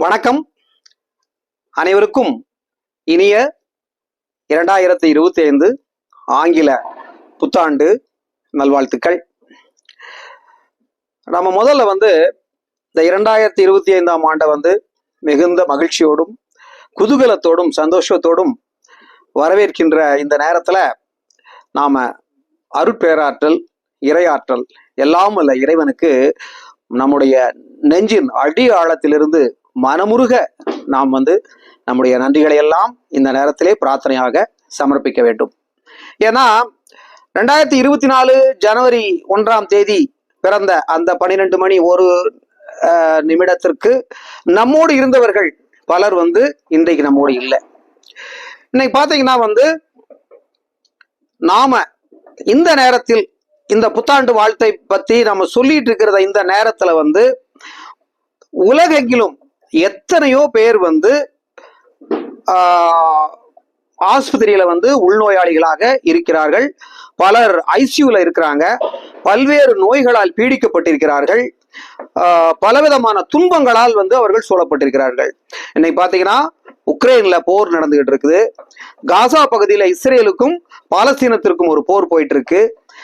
வணக்கம். அனைவருக்கும் இனிய இரண்டாயிரத்தி இருபத்தி ஐந்து ஆங்கில புத்தாண்டு நல்வாழ்த்துக்கள். நம்ம முதல்ல வந்து இந்த இரண்டாயிரத்தி இருபத்தி ஐந்தாம் ஆண்டை வந்து மிகுந்த மகிழ்ச்சியோடும் குதூகலத்தோடும் சந்தோஷத்தோடும் வரவேற்கின்ற இந்த நேரத்துல நாம அருட்பேராற்றல் இறையாற்றல் எல்லாம் அல்ல இறைவனுக்கு நம்முடைய நெஞ்சின் அடி ஆழத்திலிருந்து மனமுருக நாம் வந்து நம்முடைய நன்றிகளை எல்லாம் இந்த நேரத்திலே பிரார்த்தனையாக சமர்ப்பிக்க வேண்டும். ஏன்னா ரெண்டாயிரத்தி இருபத்தி நாலு ஜனவரி ஒன்றாம் தேதி பிறந்த அந்த பன்னிரெண்டு மணி ஒரு அஹ், நிமிடத்திற்கு நம்மோடு இருந்தவர்கள் பலர் வந்து இன்றைக்கு நம்மோடு இல்லை. இன்னைக்கு பார்த்தீங்கன்னா வந்து நாம இந்த நேரத்தில் இந்த புத்தாண்டு வாழ்த்தை பத்தி நம்ம சொல்லிட்டு இருக்கிறத இந்த நேரத்துல வந்து உலகெங்கிலும் எத்தனையோ பேர் வந்து ஆஹ், ஆஸ்பத்திரியில வந்து உள்நோயாளிகளாக இருக்கிறார்கள். பலர் ஐசியூல இருக்கிறாங்க. பல்வேறு நோய்களால் பீடிக்கப்பட்டிருக்கிறார்கள். பலவிதமான துன்பங்களால் வந்து அவர்கள் சூழப்பட்டிருக்கிறார்கள். இன்னைக்கு பாத்தீங்கன்னா உக்ரைன்ல போர் நடந்துகிட்டு இருக்குது. காசா பகுதியில இஸ்ரேலுக்கும் பாலஸ்தீனத்திற்கும் ஒரு போர் போயிட்டு இருக்கு.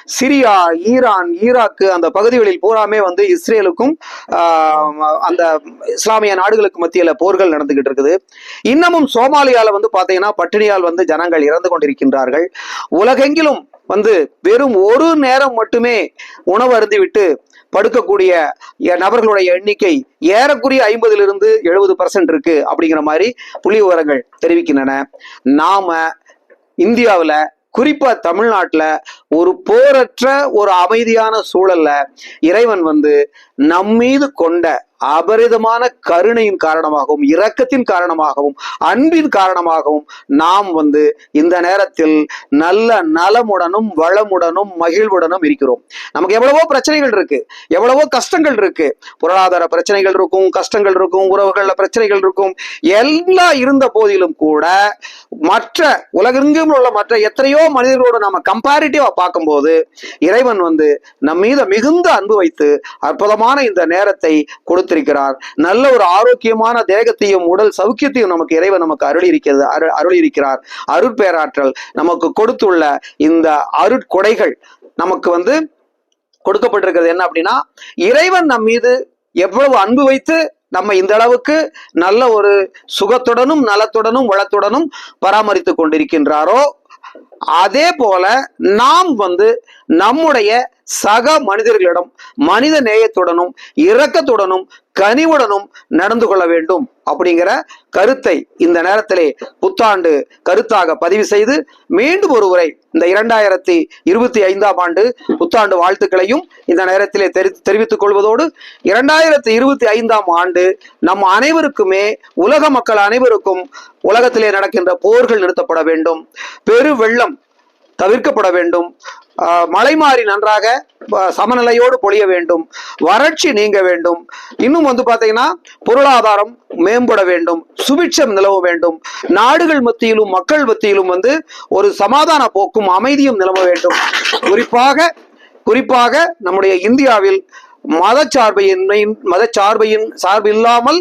சிரியா ஈரான் ஈராக்கு அந்த பகுதிகளில் பூராமே வந்து இஸ்ரேலுக்கும் ஆஹ், அந்த இஸ்லாமிய நாடுகளுக்கு மத்தியில் போர்கள் நடந்துகிட்டு இருக்குது. இன்னமும் சோமாலியால வந்து பார்த்தீங்கன்னா பட்டினியால் வந்து ஜனங்கள் இறந்து கொண்டிருக்கின்றார்கள். உலகெங்கிலும் வந்து வெறும் ஒரு நேரம் மட்டுமே உணவு அருந்திவிட்டு படுக்கக்கூடிய நபர்களுடைய எண்ணிக்கை ஏறக்குறைய ஐம்பதிலிருந்து எழுபது பர்சன்ட் இருக்கு அப்படிங்கிற மாதிரி புள்ளி விவரங்கள் தெரிவிக்கின்றன. நாம இந்தியாவில் குறிப்பா தமிழ்நாட்டுல ஒரு போரற்ற ஒரு அமைதியான சூழல்ல இறைவன் வந்து நம்மீது கொண்ட அபரிதமான கருணையின் காரணமாகவும் இரக்கத்தின் காரணமாகவும் அன்பின் காரணமாகவும் நாம் வந்து இந்த நேரத்தில் நல்ல நலமுடனும் வளமுடனும் மகிழ்வுடனும் இருக்கிறோம். நமக்கு எவ்வளவோ பிரச்சனைகள் இருக்கு. எவ்வளவோ கஷ்டங்கள் இருக்கு. பொருளாதார பிரச்சனைகள் இருக்கும் கஷ்டங்கள் இருக்கும் உறவுகள்ல பிரச்சனைகள் இருக்கும். எல்லாம் இருந்த போதிலும் கூட மற்ற உலகெங்கும் உள்ள மற்ற எத்தனையோ மனிதர்களோடு நாம கம்பேரிட்டிவா பார்க்கும்போது இறைவன் வந்து நம்ம மீத மிகுந்த அன்பு வைத்து அற்புதமான இந்த நேரத்தை கொடுத்திருக்கிறார். நல்ல ஒரு ஆரோக்கியமான தேகத்தையும் உடல் சௌக்கியத்தையும் நமக்கு இறைவன் நமக்கு அருள் இருக்கிறது அருள் இருக்கிறார் அருட்பேராற்றல் நமக்கு கொடுத்துள்ள இந்த அருட்கொடைகள் நமக்கு வந்து கொடுக்கப்பட்டிருக்கிறது. என்ன அப்படின்னா இறைவன் நம் மீது எவ்வளவு அன்பு வைத்து நம்ம இந்த அளவுக்கு நல்ல ஒரு சுகத்துடனும் நலத்துடனும் வளத்துடனும் பராமரித்து கொண்டிருக்கின்றாரோ அதே போல நாம் வந்து நம்முடைய சக மனிதர்களிடம் மனித நேயத்துடனும் இரக்கத்துடனும் கனிவுடனும் நடந்து கொள்ள வேண்டும் அப்படிங்கிற கருத்தை இந்த நேரத்திலே புத்தாண்டு கருத்தாக பதிவு செய்து மீண்டும் ஒருவரை இந்த இரண்டாயிரத்தி இருபத்தி ஐந்தாம் ஆண்டு புத்தாண்டு வாழ்த்துக்களையும் இந்த நேரத்திலே தெரி தெரிவித்துக் கொள்வதோடு இரண்டாயிரத்தி இருபத்தி ஐந்தாம் ஆண்டு நம் அனைவருக்குமே உலக மக்கள் அனைவருக்கும் உலகத்திலே நடக்கின்ற போர்கள் நிறுத்தப்பட வேண்டும். பெரு வெள்ளம் தவிர்க்கப்பட வேண்டும். மலைமாறி மழை மாறி நன்றாக சமநிலையோடு பொழிய வேண்டும். வறட்சி நீங்க வேண்டும். இன்னும் வந்து பாத்தீங்கன்னா பொருளாதாரம் மேம்பட வேண்டும். சுபிட்சம் நிலவ வேண்டும். நாடுகள் மத்தியிலும் மக்கள் மத்தியிலும் வந்து ஒரு சமாதான போக்கும் அமைதியும் நிலவ வேண்டும். குறிப்பாக குறிப்பாக நம்முடைய இந்தியாவில் மதச்சார்பையின்மை மதச்சார்பையின் சார்பு இல்லாமல்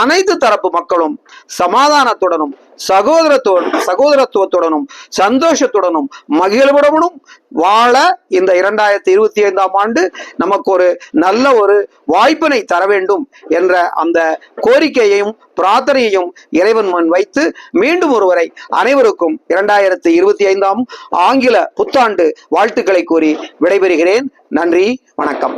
அனைத்து தரப்பு மக்களும் சமாதானத்துடனும் சகோதரத்தோ சகோதரத்துவத்துடனும் சந்தோஷத்துடனும் மகிழ்வுடனும் வாழ இந்த இரண்டாயிரத்தி இருபத்தி ஐந்தாம் ஆண்டு நமக்கு ஒரு நல்ல ஒரு வாய்ப்பினை தர வேண்டும் என்ற அந்த கோரிக்கையையும் பிரார்த்தனையையும் இறைவன் முன் வைத்து மீண்டும் ஒருவரை அனைவருக்கும் இரண்டாயிரத்தி இருபத்தி ஐந்தாம் ஆங்கில புத்தாண்டு வாழ்த்துக்களை கூறி விடைபெறுகிறேன். நன்றி வணக்கம்.